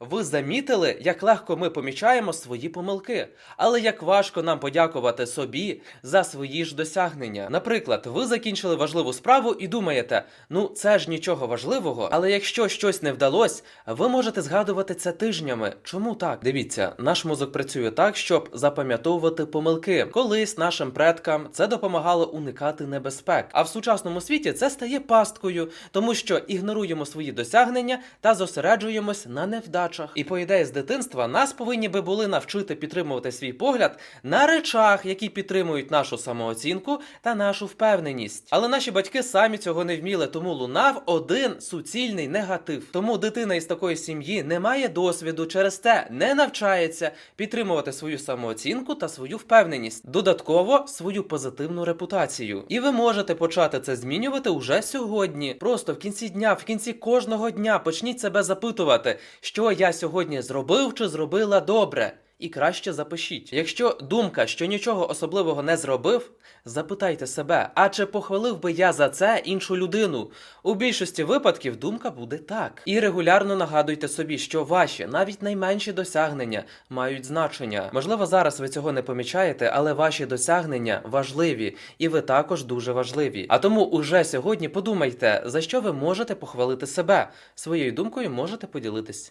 Ви замітили, як легко ми помічаємо свої помилки, але як важко нам подякувати собі за свої ж досягнення. Наприклад, ви закінчили важливу справу і думаєте, ну це ж нічого важливого, але якщо щось не вдалось, ви можете згадувати це тижнями. Чому так? Дивіться, наш мозок працює так, щоб запам'ятовувати помилки. Колись нашим предкам це допомагало уникати небезпек. А в сучасному світі це стає пасткою, тому що ігноруємо свої досягнення та зосереджуємось на невдачах. І по ідеї з дитинства нас повинні би були навчити підтримувати свій погляд на речах, які підтримують нашу самооцінку та нашу впевненість. Але наші батьки самі цього не вміли, тому лунав один суцільний негатив. Тому дитина із такої сім'ї не має досвіду, через те не навчається підтримувати свою самооцінку та свою впевненість, додатково свою позитивну репутацію. І ви можете почати це змінювати уже сьогодні. Просто в кінці дня, в кінці кожного дня почніть себе запитувати, що я сьогодні зробив чи зробила добре. І краще запишіть. Якщо думка, що нічого особливого не зробив, запитайте себе, а чи похвалив би я за це іншу людину? У більшості випадків думка буде так. І регулярно нагадуйте собі, що ваші, навіть найменші досягнення мають значення. Можливо, зараз ви цього не помічаєте, але ваші досягнення важливі, і ви також дуже важливі. А тому уже сьогодні подумайте, за що ви можете похвалити себе. Своєю думкою можете поділитись.